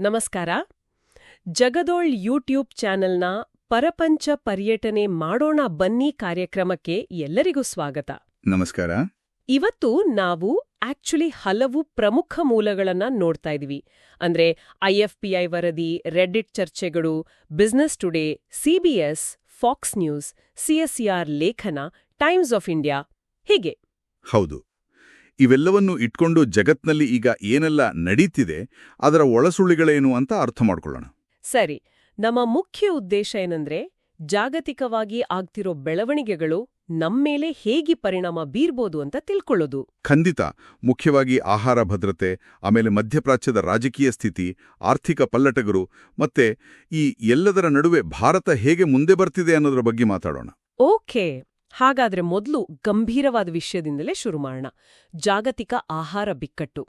ನಮಸ್ಕಾರ. ಜಗದೋಳ್ ಯೂಟ್ಯೂಬ್ ಚಾನೆಲ್ನ ಪರಪಂಚ ಪರ್ಯಟನೆ ಮಾಡೋಣ ಬನ್ನಿ ಕಾರ್ಯಕ್ರಮಕ್ಕೆ ಎಲ್ಲರಿಗೂ ಸ್ವಾಗತ. ನಮಸ್ಕಾರ. ಇವತ್ತು ನಾವು ಆಕ್ಚುಲಿ ಹಲವು ಪ್ರಮುಖ ಮೂಲಗಳನ್ನ ನೋಡ್ತಾ ಇದೀವಿ ಅಂದ್ರೆ ಐಎಫ್ಪಿಐ ವರದಿ ರೆಡ್ಡಿಟ್ ಚರ್ಚೆಗಳು Business Today CBS Fox News CSER ಲೇಖನ ಟೈಮ್ಸ್ ಆಫ್ ಇಂಡಿಯಾ ಹೀಗೆ. ಹೌದು. ಇವೆಲ್ಲವನ್ನು ಇಟ್ಕೊಂಡು ಜಗತ್ನಲ್ಲಿ ಈಗ ಏನೆಲ್ಲ ನಡೀತಿದೆ ಅದರ ಒಳಸುಳಿಗಳೇನು ಅಂತ ಅರ್ಥ ಮಾಡ್ಕೊಳ್ಳೋಣ. ಸರಿ ನಮ್ಮ ಮುಖ್ಯ ಉದ್ದೇಶ ಏನಂದ್ರೆ ಜಾಗತಿಕವಾಗಿ ಆಗ್ತಿರೋ ಬೆಳವಣಿಗೆಗಳು ನಮ್ಮೇಲೆ ಹೇಗೆ ಪರಿಣಾಮ ಬೀರ್ಬೋದು ಅಂತ ತಿಳ್ಕೊಳ್ಳೋದು. ಖಂಡಿತ ಮುಖ್ಯವಾಗಿ ಆಹಾರ ಭದ್ರತೆ ಆಮೇಲೆ ಮಧ್ಯಪ್ರಾಚ್ಯದ ರಾಜಕೀಯ ಸ್ಥಿತಿ ಆರ್ಥಿಕ ಪಲ್ಲಟಗರು ಮತ್ತೆ ಈ ಎಲ್ಲದರ ನಡುವೆ ಭಾರತ ಹೇಗೆ ಮುಂದೆ ಬರ್ತಿದೆ ಅನ್ನೋದ್ರ ಬಗ್ಗೆ ಮಾತಾಡೋಣ. ಓಕೆ. ಹಾಗಾದ್ರೆ ಮೊದಲು ಗಂಭೀರವಾದ ವಿಷಯದಿಂದಲೇ ಶುರು ಮಾಡೋಣ. ಜಾಗತಿಕ ಆಹಾರ ಬಿಕ್ಕಟ್ಟು.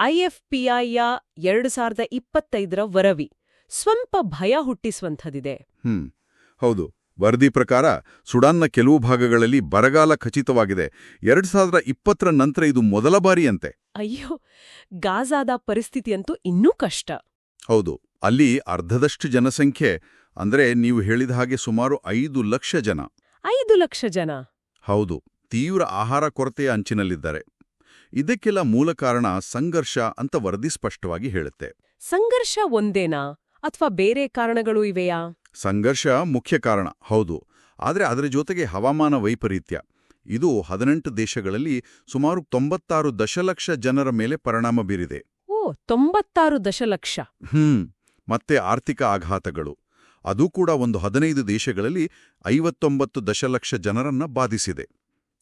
ಐಎಫ್ಪಿಐಯ ಎರಡು ಸಾವಿರದ ಇಪ್ಪತ್ತೈದರ ವರವಿ. ಸ್ವಲ್ಪ ಭಯ ಹುಟ್ಟಿಸುವಂಥದ್ದಿದೆ. ಹ್ಮ್ ಹೌದು. ವರದಿ ಪ್ರಕಾರ ಸುಡಾನ್ನ ಕೆಲವು ಭಾಗಗಳಲ್ಲಿ ಬರಗಾಲ ಖಚಿತವಾಗಿದೆ. ಎರಡು ಸಾವಿರದ ಇಪ್ಪತ್ತರ ನಂತರ ಇದು ಮೊದಲ ಬಾರಿಯಂತೆ. ಅಯ್ಯೋ ಗಾಜಾದ ಪರಿಸ್ಥಿತಿಯಂತೂ ಇನ್ನೂ ಕಷ್ಟ. ಹೌದು ಅಲ್ಲಿ ಅರ್ಧದಷ್ಟು ಜನಸಂಖ್ಯೆ ಅಂದ್ರೆ ನೀವು ಹೇಳಿದ ಹಾಗೆ ಸುಮಾರು ಐದು ಲಕ್ಷ ಜನ. ಐದು ಲಕ್ಷ ಜನ. ಹೌದು ತೀವ್ರ ಆಹಾರ ಕೊರತೆಯ ಅಂಚಿನಲ್ಲಿದ್ದಾರೆ. ಇದಕ್ಕೆಲ್ಲ ಮೂಲ ಕಾರಣ ಸಂಘರ್ಷ ಅಂತ ವರದಿ ಸ್ಪಷ್ಟವಾಗಿ ಹೇಳುತ್ತೆ. ಸಂಘರ್ಷ ಒಂದೇನಾ? ಅಥವಾ ಬೇರೆ ಕಾರಣಗಳು ಇವೆಯಾ? ಸಂಘರ್ಷ ಮುಖ್ಯ ಕಾರಣ ಹೌದು. ಆದರೆ ಅದರ ಜೊತೆಗೆ ಹವಾಮಾನ ವೈಪರೀತ್ಯ. ಇದು ಹದಿನೆಂಟು ದೇಶಗಳಲ್ಲಿ ಸುಮಾರು ತೊಂಬತ್ತಾರು ದಶಲಕ್ಷ ಜನರ ಮೇಲೆ ಪರಿಣಾಮ ಬೀರಿದೆ. ಓ ತೊಂಬತ್ತಾರು ದಶಲಕ್ಷ. ಹ್ಮ್ ಮತ್ತೆ ಆರ್ಥಿಕ ಆಘಾತಗಳು. ಅದು ಕೂಡ ಒಂದು ಹದಿನೈದು ದೇಶಗಳಲ್ಲಿ ಐವತ್ತೊಂಬತ್ತು ದಶಲಕ್ಷ ಜನರನ್ನ ಬಾಧಿಸಿದೆ.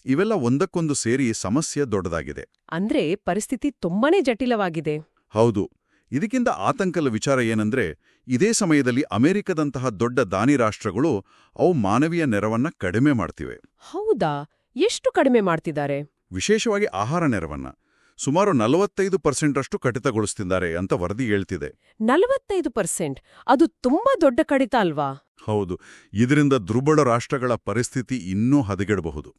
ಇವೆಲ್ಲ ಒಂದಕ್ಕೊಂದು ಸೇರಿ ಸಮಸ್ಯೆ ದೊಡ್ಡದಾಗಿದೆ. ಅಂದ್ರೆ ಪರಿಸ್ಥಿತಿ ತುಂಬಾನೇ ಜಟಿಲವಾಗಿದೆ. ಹೌದು. ಇದಕ್ಕಿಂತ ಆತಂಕದ ವಿಚಾರ ಏನಂದ್ರೆ ಇದೇ ಸಮಯದಲ್ಲಿ ಅಮೆರಿಕದಂತಹ ದೊಡ್ಡ ದಾನಿ ರಾಷ್ಟ್ರಗಳು ಅವು ಮಾನವೀಯ ನೆರವನ್ನ ಕಡಿಮೆ ಮಾಡ್ತಿವೆ. ಹೌದಾ? ಎಷ್ಟು ಕಡಿಮೆ ಮಾಡ್ತಿದ್ದಾರೆ? ವಿಶೇಷವಾಗಿ ಆಹಾರ ನೆರವನ್ನ. ಸುಮಾರು ನಲವತ್ತೈದು ಪರ್ಸೆಂಟ್ರಷ್ಟು ಕಡಿತಗೊಳಿಸ್ತಿದ್ದಾರೆ ಅಂತ ವರದಿ ಹೇಳ್ತಿದೆ. ನಲವತ್ತೈದು ಪರ್ಸೆಂಟ್? ಅದು ತುಂಬಾ ದೊಡ್ಡ ಕಡಿತ ಅಲ್ವಾ? ಹೌದು. ಇದರಿಂದ ದುರ್ಬಲ ರಾಷ್ಟ್ರಗಳ ಪರಿಸ್ಥಿತಿ ಇನ್ನೂ ಹದಗೆಡಬಹುದು.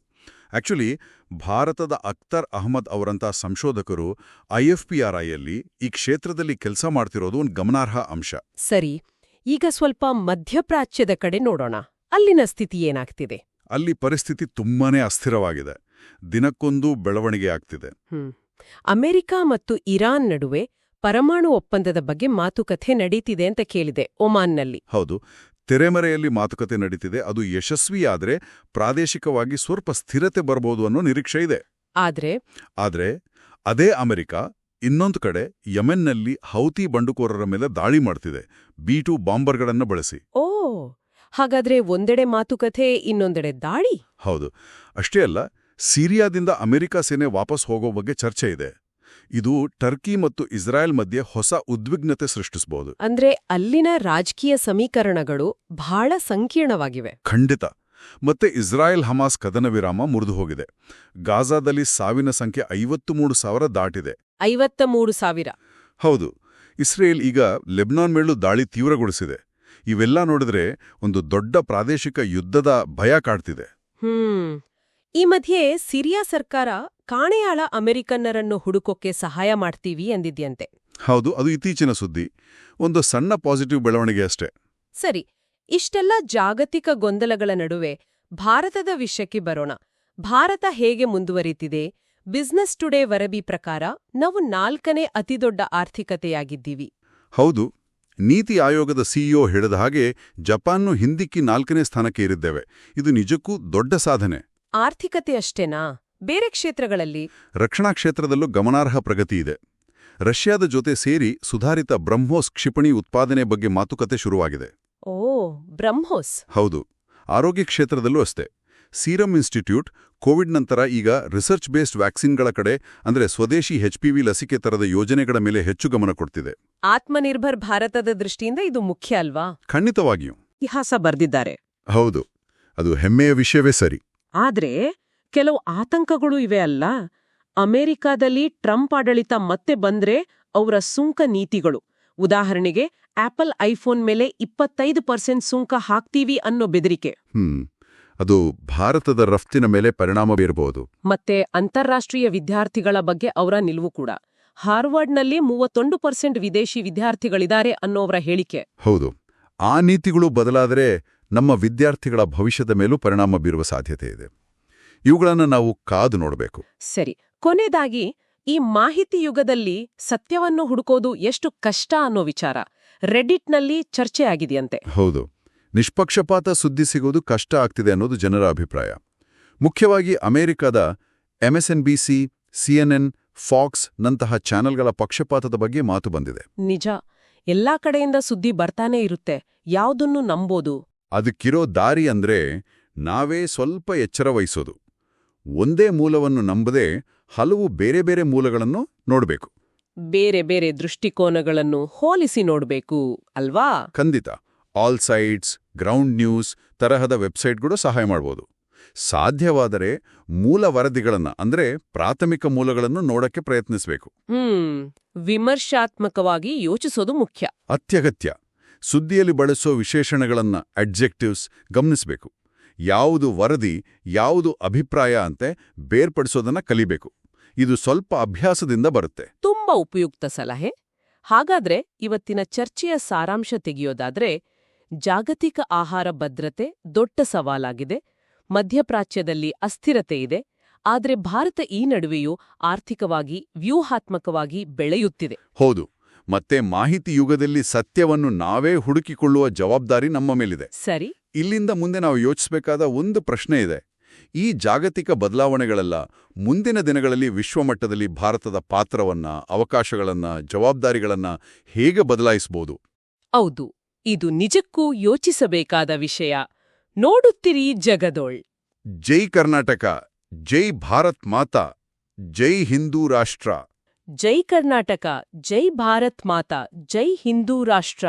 ಆಕ್ಚುಲಿ ಭಾರತದ ಅಖ್ತರ್ ಅಹಮದ್ ಅವರಂತಹ ಸಂಶೋಧಕರು ಐಎಫ್ಪಿಆರ್ಐಯಲ್ಲಿ ಈ ಕ್ಷೇತ್ರದಲ್ಲಿ ಕೆಲಸ ಮಾಡ್ತಿರೋದು ಒಂದು ಗಮನಾರ್ಹ ಅಂಶ. ಸರಿ. ಈಗ ಸ್ವಲ್ಪ ಮಧ್ಯಪ್ರಾಚ್ಯದ ಕಡೆ ನೋಡೋಣ. ಅಲ್ಲಿನ ಸ್ಥಿತಿ ಏನಾಗ್ತಿದೆ? ಅಲ್ಲಿ ಪರಿಸ್ಥಿತಿ ತುಂಬಾನೇ ಅಸ್ಥಿರವಾಗಿದೆ. ದಿನಕ್ಕೊಂದು ಬೆಳವಣಿಗೆ ಆಗ್ತಿದೆ. ಅಮೆರಿಕ ಮತ್ತು ಇರಾನ್ ನಡುವೆ ಪರಮಾಣು ಒಪ್ಪಂದದ ಬಗ್ಗೆ ಮಾತುಕತೆ ನಡೀತಿದೆ ಅಂತ ಕೇಳಿದೆ ಒಮಾನ್ನಲ್ಲಿ. ಹೌದು ತೆರೆಮರೆಯಲ್ಲಿ ಮಾತುಕತೆ ನಡೀತಿದೆ ಅದು ಯಶಸ್ವಿಯಾದರೆ ಪ್ರಾದೇಶಿಕವಾಗಿ ಸ್ವಲ್ಪ ಸ್ಥಿರತೆ ಬರಬಹುದು ಅನ್ನೋ ನಿರೀಕ್ಷೆ ಇದೆ. ಆದ್ರೆ ಆದರೆ ಅದೇ ಅಮೆರಿಕ ಇನ್ನೊಂದು ಕಡೆ ಯಮೆನ್ನಲ್ಲಿ ಹೌತಿ ಬಂಡುಕೋರರ ಮೇಲೆ ದಾಳಿ ಮಾಡ್ತಿದೆ ಬಿ ಟು ಬಾಂಬರ್ಗಳನ್ನು ಬಳಸಿ. ಓ ಹಾಗಾದ್ರೆ ಒಂದೆಡೆ ಮಾತುಕತೆ ಇನ್ನೊಂದೆಡೆ ದಾಳಿ? ಹೌದು ಅಷ್ಟೇ ಅಲ್ಲ ಸಿರಿಯಾದಿಂದ ಅಮೆರಿಕ ಸೇನೆ ವಾಪಸ್ ಹೋಗೋ ಬಗ್ಗೆ ಚರ್ಚೆ ಇದೆ. ಇದು ಟರ್ಕಿ ಮತ್ತು ಇಸ್ರಾಯೇಲ್ ಮಧ್ಯೆ ಹೊಸ ಉದ್ವಿಗ್ನತೆ ಸೃಷ್ಟಿಸಬಹುದು ಅಂದ್ರೆ ಅಲ್ಲಿನ ರಾಜಕೀಯ ಸಮೀಕರಣಗಳು ಬಹಳ ಸಂಕೀರ್ಣವಾಗಿವೆ. ಖಂಡಿತ. ಮತ್ತೆ ಇಸ್ರಾಯೇಲ್ ಹಮಾಸ್ ಕದನ ವಿರಾಮ ಮುರಿದು ಹೋಗಿದೆ. ಗಾಜಾದಲ್ಲಿ ಸಾವಿನ ಸಂಖ್ಯೆ ಐವತ್ಮೂರು ಸಾವಿರ ದಾಟಿದೆ. ಐವತ್ತ ಮೂರು ಸಾವಿರ. ಹೌದು. ಇಸ್ರೇಲ್ ಈಗ ಲೆಬ್ನಾನ್ ಮೇಲೂ ದಾಳಿ ತೀವ್ರಗೊಳಿಸಿದೆ. ಇವೆಲ್ಲ ನೋಡಿದ್ರೆ ಒಂದು ದೊಡ್ಡ ಪ್ರಾದೇಶಿಕ ಯುದ್ಧದ ಭಯ ಕಾಡ್ತಿದೆ. ಹ್ಮ್. ಈ ಮಧ್ಯೆ ಸಿರಿಯಾ ಸರ್ಕಾರ ಕಾಣೆಯಾಳ ಅಮೆರಿಕನ್ನರನ್ನು ಹುಡುಕೋಕೆ ಸಹಾಯ ಮಾಡ್ತೀವಿ ಎಂದಿದ್ಯಂತೆ. ಹೌದು ಅದು ಇತ್ತೀಚಿನ ಸುದ್ದಿ. ಒಂದು ಸಣ್ಣ ಪಾಸಿಟಿವ್ ಬೆಳವಣಿಗೆ ಅಷ್ಟೇ. ಸರಿ ಇಷ್ಟೆಲ್ಲ ಜಾಗತಿಕ ಗೊಂದಲಗಳ ನಡುವೆ ಭಾರತದ ವಿಷಯಕ್ಕೆ ಬರೋಣ. ಭಾರತ ಹೇಗೆ ಮುಂದುವರಿತಿದೆ? ಬಿಸ್ನೆಸ್ ಟುಡೇ ವರಬಿ ಪ್ರಕಾರ ನಾವು ನಾಲ್ಕನೇ ಅತಿದೊಡ್ಡ ಆರ್ಥಿಕತೆಯಾಗಿದ್ದೀವಿ. ಹೌದು ನೀತಿ ಆಯೋಗದ ಸಿಇಒ ಹೇಳಿದ ಹಾಗೆ ಜಪಾನ್ನು ಹಿಂದಿಕ್ಕಿ ನಾಲ್ಕನೇ ಸ್ಥಾನಕ್ಕೆ ಇರಿದ್ದೇವೆ ಇದು ನಿಜಕ್ಕೂ ದೊಡ್ಡ ಸಾಧನೆ. ಆರ್ಥಿಕತೆ ಅಷ್ಟೇನಾ ಬೇರೆ ಕ್ಷೇತ್ರಗಳಲ್ಲಿ? ರಕ್ಷಣಾ ಕ್ಷೇತ್ರದಲ್ಲೂ ಗಮನಾರ್ಹ ಪ್ರಗತಿ ಇದೆ. ರಷ್ಯಾದ ಜೊತೆ ಸೇರಿ ಸುಧಾರಿತ ಬ್ರಹ್ಮೋಸ್ ಕ್ಷಿಪಣಿ ಉತ್ಪಾದನೆ ಬಗ್ಗೆ ಮಾತುಕತೆ ಶುರುವಾಗಿದೆ. ಓ ಬ್ರಹ್ಮೋಸ್. ಹೌದು. ಆರೋಗ್ಯ ಕ್ಷೇತ್ರದಲ್ಲೂ ಅಷ್ಟೇ. ಸೀರಂ ಇನ್ಸ್ಟಿಟ್ಯೂಟ್ ಕೋವಿಡ್ ನಂತರ ಈಗ ರಿಸರ್ಚ್ ಬೇಸ್ಡ್ ವ್ಯಾಕ್ಸಿನ್ಗಳ ಕಡೆ ಅಂದ್ರೆ ಸ್ವದೇಶಿ ಎಚ್ಪಿವಿ ಲಸಿಕೆ ತರದ ಯೋಜನೆಗಳ ಮೇಲೆ ಹೆಚ್ಚು ಗಮನ ಕೊಡ್ತಿದೆ. ಆತ್ಮನಿರ್ಭರ್ ಭಾರತದ ದೃಷ್ಟಿಯಿಂದ ಇದು ಮುಖ್ಯ ಅಲ್ವಾ? ಖಂಡಿತವಾಗಿಯೂ. ಇತಿಹಾಸ ಬರ್ದಿದ್ದಾರೆ. ಹೌದು. ಅದು ಹೆಮ್ಮೆಯ ವಿಷಯವೇ ಸರಿ. ಆದ್ರೆ ಕೆಲವು ಆತಂಕಗಳು ಇವೆ ಅಲ್ಲ? ಅಮೆರಿಕಾದಲ್ಲಿ ಟ್ರಂಪ್ ಆಡಳಿತ ಮತ್ತೆ ಬಂದ್ರೆ ಅವರ ಸುಂಕ ನೀತಿಗಳು. ಉದಾಹರಣೆಗೆ ಆಪಲ್ ಐಫೋನ್ ಮೇಲೆ ಇಪ್ಪತ್ತೈದು ಪರ್ಸೆಂಟ್ ಸುಂಕ ಹಾಕ್ತೀವಿ ಅನ್ನೋ ಬೆದರಿಕೆ. ಹ್ಮ್ ಅದು ಭಾರತದ ರಫ್ತಿನ ಮೇಲೆ ಪರಿಣಾಮ ಬೀರಬಹುದು ಮತ್ತೆ ಅಂತಾರಾಷ್ಟ್ರೀಯ ವಿದ್ಯಾರ್ಥಿಗಳ ಬಗ್ಗೆ ಅವರ ನಿಲುವು ಕೂಡ. ಹಾರ್ವರ್ಡ್ನಲ್ಲಿ ಮೂವತ್ತೊಂದು ಪರ್ಸೆಂಟ್ ವಿದೇಶಿ ವಿದ್ಯಾರ್ಥಿಗಳಿದ್ದಾರೆ ಅನ್ನೋವರ ಹೇಳಿಕೆ. ಹೌದು. ಆ ನೀತಿಗಳು ಬದಲಾದರೆ ನಮ್ಮ ವಿದ್ಯಾರ್ಥಿಗಳ ಭವಿಷ್ಯದ ಮೇಲೂ ಪರಿಣಾಮ ಬೀರುವ ಸಾಧ್ಯತೆ ಇದೆ. ಇವುಗಳನ್ನು ನಾವು ಕಾದು ನೋಡಬೇಕು. ಸರಿ ಕೊನೆಯದಾಗಿ ಈ ಮಾಹಿತಿ ಯುಗದಲ್ಲಿ ಸತ್ಯವನ್ನು ಹುಡುಕೋದು ಎಷ್ಟು ಕಷ್ಟ ಅನ್ನೋ ವಿಚಾರ. ರೆಡಿಟ್ನಲ್ಲಿ ಚರ್ಚೆ ಆಗಿದೆಯಂತೆ. ಹೌದು. ನಿಷ್ಪಕ್ಷಪಾತ ಸುದ್ದಿ ಸಿಗೋದು ಕಷ್ಟ ಆಗ್ತಿದೆ ಅನ್ನೋದು ಜನರ ಅಭಿಪ್ರಾಯ. ಮುಖ್ಯವಾಗಿ ಅಮೆರಿಕದ ಎಂಎಸ್ಎನ್ಬಿಸಿ ಸಿಎನ್ಎನ್ ಫಾಕ್ಸ್ ನಂತಹ ಚಾನೆಲ್ಗಳ ಪಕ್ಷಪಾತದ ಬಗ್ಗೆ ಮಾತು ಬಂದಿದೆ. ನಿಜ. ಎಲ್ಲಾ ಕಡೆಯಿಂದ ಸುದ್ದಿ ಬರ್ತಾನೇ ಇರುತ್ತೆ. ಯಾವುದನ್ನು ನಂಬೋದು? ಅದಕ್ಕಿರೋ ದಾರಿ ಅಂದ್ರೆ ನಾವೇ ಸ್ವಲ್ಪ ಎಚ್ಚರ ವಹಿಸೋದು. ಒಂದೇ ಮೂಲವನ್ನು ನಂಬದೆ ಹಲವು ಬೇರೆ ಬೇರೆ ಮೂಲಗಳನ್ನು ನೋಡಬೇಕು. ಬೇರೆ ಬೇರೆ ದೃಷ್ಟಿಕೋನಗಳನ್ನು ಹೋಲಿಸಿ ನೋಡಬೇಕು ಅಲ್ವಾ? ಖಂಡಿತ. ಆಲ್ ಸೈಟ್ಸ್ ಗ್ರೌಂಡ್ ನ್ಯೂಸ್ ತರಹದ ವೆಬ್ಸೈಟ್ಗಳು ಸಹಾಯ ಮಾಡ್ಬೋದು. ಸಾಧ್ಯವಾದರೆ ಮೂಲ ವರದಿಗಳನ್ನು ಅಂದ್ರೆ ಪ್ರಾಥಮಿಕ ಮೂಲಗಳನ್ನು ನೋಡಕ್ಕೆ ಪ್ರಯತ್ನಿಸಬೇಕು. ಹ್ಮ್ ವಿಮರ್ಶಾತ್ಮಕವಾಗಿ ಯೋಚಿಸೋದು ಮುಖ್ಯ. ಅತ್ಯಗತ್ಯ. ಸುದ್ದಿಯಲ್ಲಿ ಬಳಸೋ ವಿಶೇಷಣಗಳನ್ನು ಅಡ್ಜೆಕ್ಟಿವ್ಸ್ ಗಮನಿಸಬೇಕು. ಯಾವುದು ವರದಿ ಯಾವುದು ಅಭಿಪ್ರಾಯ ಅಂತೆ ಬೇರ್ಪಡಿಸೋದನ್ನ ಕಲಿಬೇಕು. ಇದು ಸ್ವಲ್ಪ ಅಭ್ಯಾಸದಿಂದ ಬರುತ್ತೆ. ತುಂಬಾ ಉಪಯುಕ್ತ ಸಲಹೆ. ಹಾಗಾದ್ರೆ ಇವತ್ತಿನ ಚರ್ಚೆಯ ಸಾರಾಂಶ ತೆಗೆಯೋದಾದ್ರೆ ಜಾಗತಿಕ ಆಹಾರ ಭದ್ರತೆ ದೊಡ್ಡ ಸವಾಲಾಗಿದೆ. ಮಧ್ಯಪ್ರಾಚ್ಯದಲ್ಲಿ ಅಸ್ಥಿರತೆ ಇದೆ. ಆದರೆ ಭಾರತ ಈ ನಡುವೆಯೂ ಆರ್ಥಿಕವಾಗಿ ವ್ಯೂಹಾತ್ಮಕವಾಗಿ ಬೆಳೆಯುತ್ತಿದೆ. ಹೌದು. ಮತ್ತೆ ಮಾಹಿತಿ ಯುಗದಲ್ಲಿ ಸತ್ಯವನ್ನು ನಾವೇ ಹುಡುಕಿಕೊಳ್ಳುವ ಜವಾಬ್ದಾರಿ ನಮ್ಮ ಮೇಲಿದೆ. ಸರಿ. ಇಲ್ಲಿಂದ ಮುಂದೆ ನಾವು ಯೋಚಿಸಬೇಕಾದ ಒಂದು ಪ್ರಶ್ನೆ ಇದೆ. ಈ ಜಾಗತಿಕ ಬದಲಾವಣೆಗಳೆಲ್ಲ ಮುಂದಿನ ದಿನಗಳಲ್ಲಿ ವಿಶ್ವಮಟ್ಟದಲ್ಲಿ ಭಾರತದ ಪಾತ್ರವನ್ನ ಅವಕಾಶಗಳನ್ನ ಜವಾಬ್ದಾರಿಗಳನ್ನ ಹೇಗೆ ಬದಲಾಯಿಸಬಹುದು ಹೌದು ಇದು ನಿಜಕ್ಕೂ ಯೋಚಿಸಬೇಕಾದ ವಿಷಯ. ನೋಡುತ್ತಿರಿ ಜಗದೋಳ್. ಜೈ ಕರ್ನಾಟಕ ಜೈ ಭಾರತ್ ಮಾತಾ ಜೈ ಹಿಂದೂ ರಾಷ್ಟ್ರ. ಜೈ ಕರ್ನಾಟಕ ಜೈ ಭಾರತ್ ಮಾತಾ ಜೈ ಹಿಂದೂ ರಾಷ್ಟ್ರ